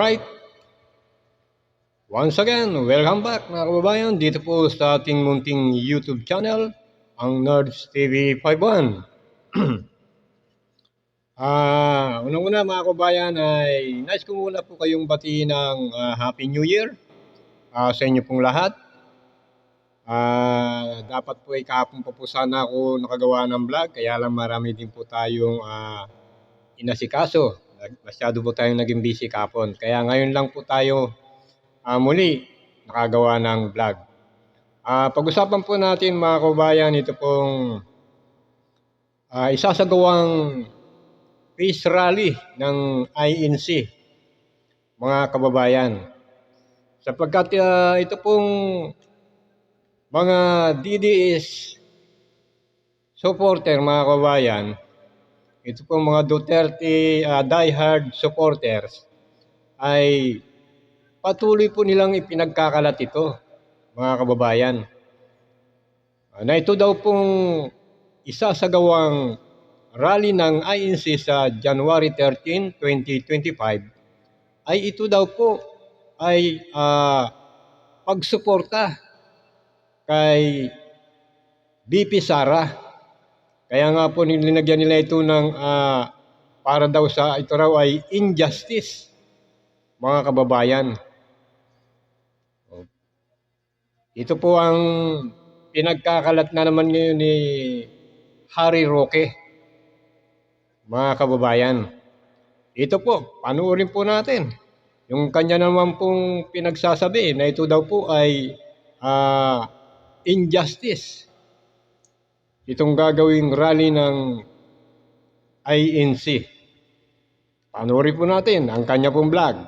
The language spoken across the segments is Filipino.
Alright. Once again, welcome back mga kababayan dito po sa ating munting YouTube channel, ang Nerds TV 51. Ah, unang-una mga kababayan ay nice ko muna po kayong batiin ng ah, Happy New Year ah, sa inyo pong lahat. Ah, dapat po ay kahapon pa po sana ako nakagawa ng vlog, kaya lang marami din po tayong ah, inasikaso. Masyado po tayong naging busy kahapon. Kaya ngayon lang po tayo ah, muli nakagawa ng vlog. Ah, pag-usapan po natin mga kababayan, ito pong ah, isasagawang peace rally ng INC, mga kababayan. Sapagkat ah, ito pong mga DDS supporter, mga kababayan, ito pong mga Duterte ah, diehard supporters ay patuloy po nilang ipinagkakalat ito, mga kababayan. Ah, na ito daw pong isa sa gawang rally ng INC sa January 13, 2025 ay ito daw po ay ah, pagsuporta kay BP Sara. Kaya nga po nilinagyan nila ito ng ah, para daw sa ito raw ay injustice mga kababayan. Ito po ang pinagkakalat na naman ngayon ni Harry Roque, mga kababayan. Ito po, panuorin po natin. Yung kanya naman pong pinagsasabi na ito daw po ay ah, injustice. Itong gagawing rally ng INC. Panuorin po natin ang kanya pong vlog.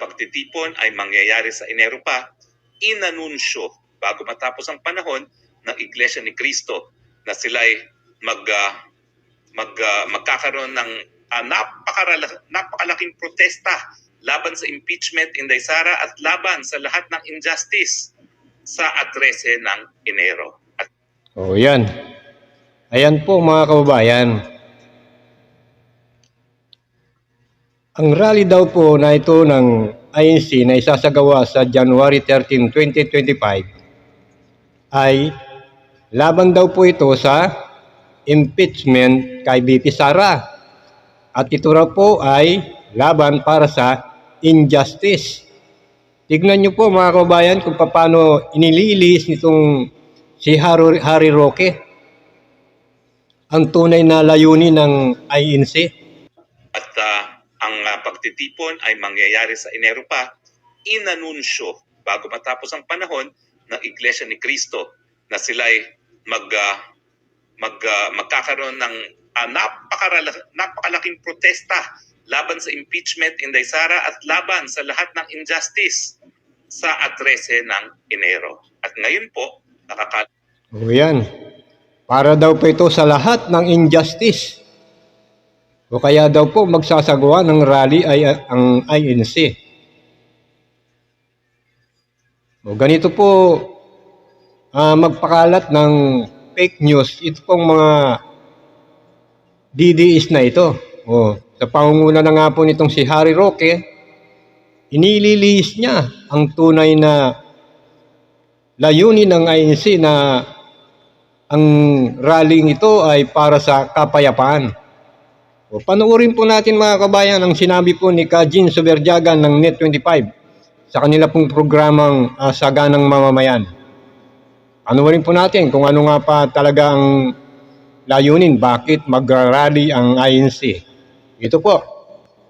pagtitipon ay mangyayari sa Enero pa, inanunsyo bago matapos ang panahon ng Iglesia ni Cristo na sila ay mag, ah, mag, ah, magkakaroon ng ah, napakarala- napakalaking protesta laban sa impeachment Inday Sara at laban sa lahat ng injustice sa 13 ng Enero. At O yan. Ayan po mga kababayan. Ang rally daw po na ito ng INC na isasagawa sa January 13, 2025 ay laban daw po ito sa impeachment kay BP Sara. At ito raw po ay laban para sa injustice. Tignan nyo po mga kababayan kung paano inililis nitong si Harry, Harry Roque ang tunay na layunin ng INC. at ah, ang ah, pagtitipon ay mangyayari sa Enero pa, inanunsyo bago matapos ang panahon ng Iglesia ni Cristo na sila ay mag, ah, mag, ah, magkakaroon ng ah, napakarala- napakalaking protesta laban sa impeachment Inday Sara at laban sa lahat ng injustice sa 13 ng Enero. At ngayon po, nakaka O yan. Para daw po ito sa lahat ng injustice. O kaya daw po magsasagawa ng rally ay ang INC. O ganito po ah, magpakalat ng fake news. Ito pong mga DDS na ito. O, sa pangunguna na nga po nitong si Harry Roque, inililis niya ang tunay na layunin ng INC na ang rallying ito ay para sa kapayapaan. O, panoorin po natin mga kabayan ang sinabi po ni Kajin Soberjagan ng Net25 sa kanila pong programang uh, Saganang Mamamayan. Panoorin po natin kung ano nga pa talaga ang layunin, bakit mag-rally ang INC. Ito po.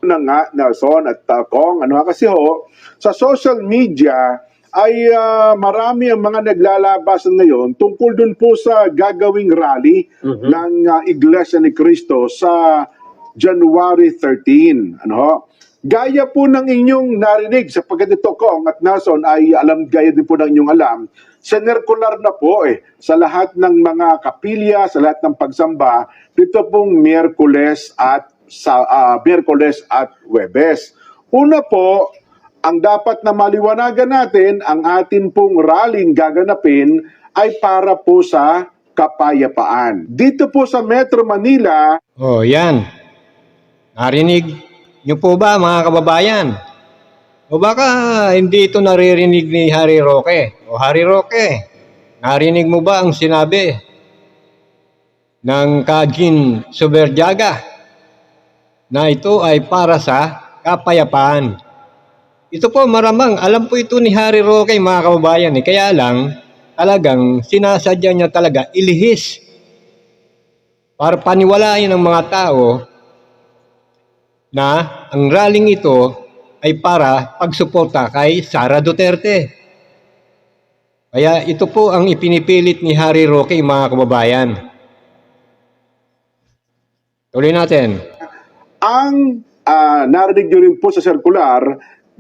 na nga, Nelson at uh, Kong, ano kasi ho, sa social media ay ah, marami ang mga naglalabas ngayon tungkol dun po sa gagawing rally ng ah, Iglesia ni Cristo sa January 13. Ano ho? Gaya po ng inyong narinig sapagkat ito Kong at Nelson ay alam gaya din po ng inyong alam sinerkular na po eh sa lahat ng mga kapilya, sa lahat ng pagsamba dito pong Miyerkules at sa ah, Miyerkules at Webes. Una po, ang dapat na maliwanagan natin, ang atin pong rallying gaganapin ay para po sa kapayapaan. Dito po sa Metro Manila, Oh, yan. Narinig niyo po ba mga kababayan? O baka hindi ito naririnig ni Harry Roque. O Harry Roque, narinig mo ba ang sinabi ng Kajin Suberjaga na ito ay para sa kapayapaan? Ito po maramang, alam po ito ni Harry Roque mga kababayan. Eh. Kaya lang, talagang sinasadya niya talaga ilihis para paniwalain ng mga tao na ang rallying ito ay para pagsuporta kay Sara Duterte. Kaya ito po ang ipinipilit ni Harry Roque mga kababayan. Tuloy natin. ang ah, narinig nyo rin po sa circular,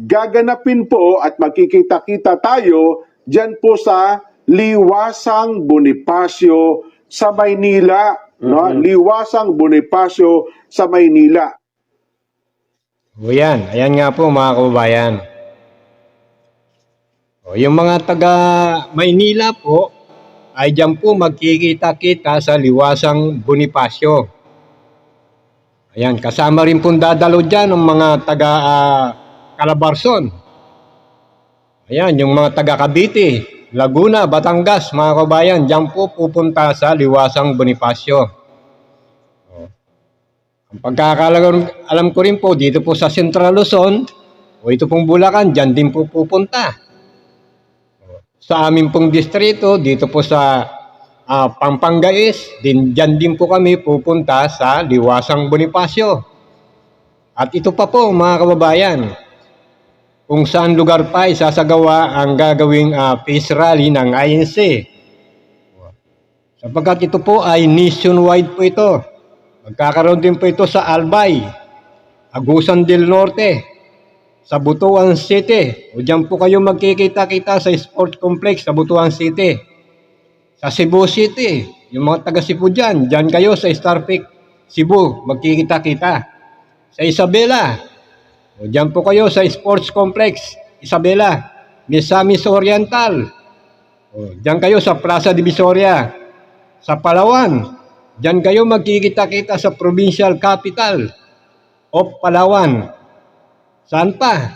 gaganapin po at magkikita-kita tayo dyan po sa Liwasang Bonifacio sa Maynila. No? Liwasang Bonifacio sa Maynila. O yan, ayan nga po mga kababayan. O, yung mga taga Maynila po, ay dyan po magkikita-kita sa liwasang Bonifacio. Ayan, kasama rin pong dadalo dyan ng mga taga ah, Calabarzon. Ayan, yung mga taga Cavite, Laguna, Batangas, mga kabayan, dyan po pupunta sa liwasang Bonifacio. Ang pagkakalagang alam ko rin po, dito po sa Central Luzon, o ito pong Bulacan, dyan din po pupunta. Sa amin pong distrito, dito po sa ah, Pampangais, din, dyan din po kami pupunta sa Liwasang Bonifacio. At ito pa po mga kababayan, kung saan lugar pa isasagawa ang gagawing ah, peace rally ng INC. Sapagkat ito po ay nationwide po ito. Magkakaroon din po ito sa Albay, Agusan del Norte, sa Butuan City. O dyan po kayo magkikita-kita sa Sport Complex sa Butuan City. Sa Cebu City, yung mga taga Cebu dyan, dyan kayo sa Star Peak, Cebu, magkikita-kita. Sa Isabela, o dyan po kayo sa Sports Complex, Isabela, Misamis Oriental. O, dyan kayo sa Plaza Divisoria. Sa Palawan, dyan kayo magkikita-kita sa Provincial Capital of Palawan. Saan pa?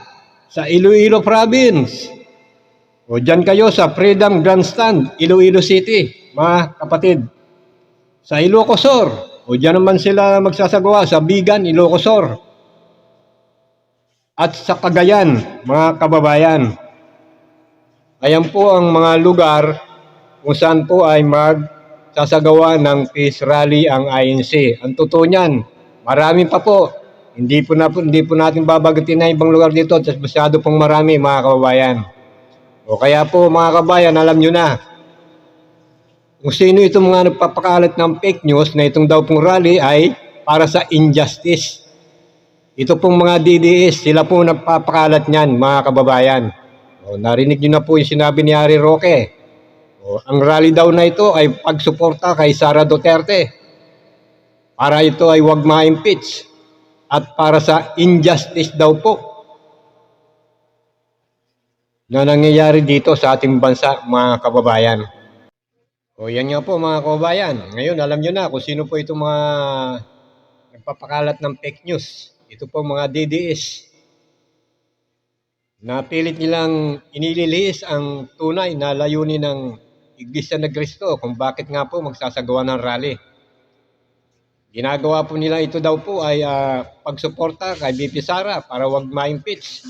Sa Iloilo Province. O dyan kayo sa Freedom Grandstand, Iloilo City, mga kapatid. Sa Ilocosor, o dyan naman sila magsasagawa sa Bigan, Ilocosor. At sa Cagayan, mga kababayan. Ayan po ang mga lugar kung saan po ay magsasagawa ng peace rally ang INC. Ang totoo niyan, marami pa po. Hindi po, na, hindi po natin babagatin na ibang lugar dito. Tapos masyado pong marami mga kababayan. O kaya po mga kabayan, alam nyo na, kung sino itong mga nagpapakalat ng fake news na itong daw pong rally ay para sa injustice. Ito pong mga DDS, sila po nagpapakalat niyan mga kababayan. O, narinig nyo na po yung sinabi ni Harry Roque. O, ang rally daw na ito ay pagsuporta kay Sara Duterte. Para ito ay wag ma-impeach. At para sa injustice daw po na nangyayari dito sa ating bansa, mga kababayan. O yan nga po mga kababayan. Ngayon, alam nyo na kung sino po itong mga nagpapakalat ng fake news. Ito po mga DDS. Napilit nilang inililihis ang tunay na layunin ng Iglesia ng Cristo kung bakit nga po magsasagawa ng rally. Ginagawa po nila ito daw po ay ah, pagsuporta kay BP Sara para wag ma-impeach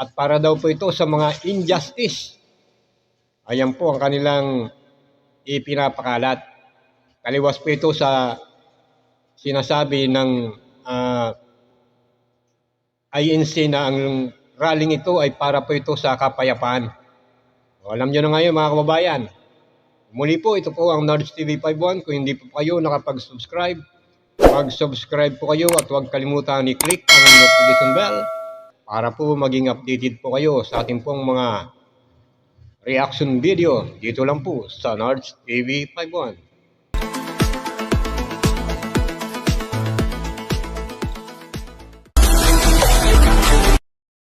at para daw po ito sa mga injustice. Ayan po ang kanilang ipinapakalat. Kaliwas po ito sa sinasabi ng ah, INC na ang rallying ito ay para po ito sa kapayapaan. O, alam nyo na ngayon mga kababayan. Muli po, ito po ang Nards TV 51. Kung hindi po kayo nakapag-subscribe, mag-subscribe po kayo at huwag kalimutan i-click ang notification bell para po maging updated po kayo sa ating pong mga reaction video dito lang po sa Nards TV 51.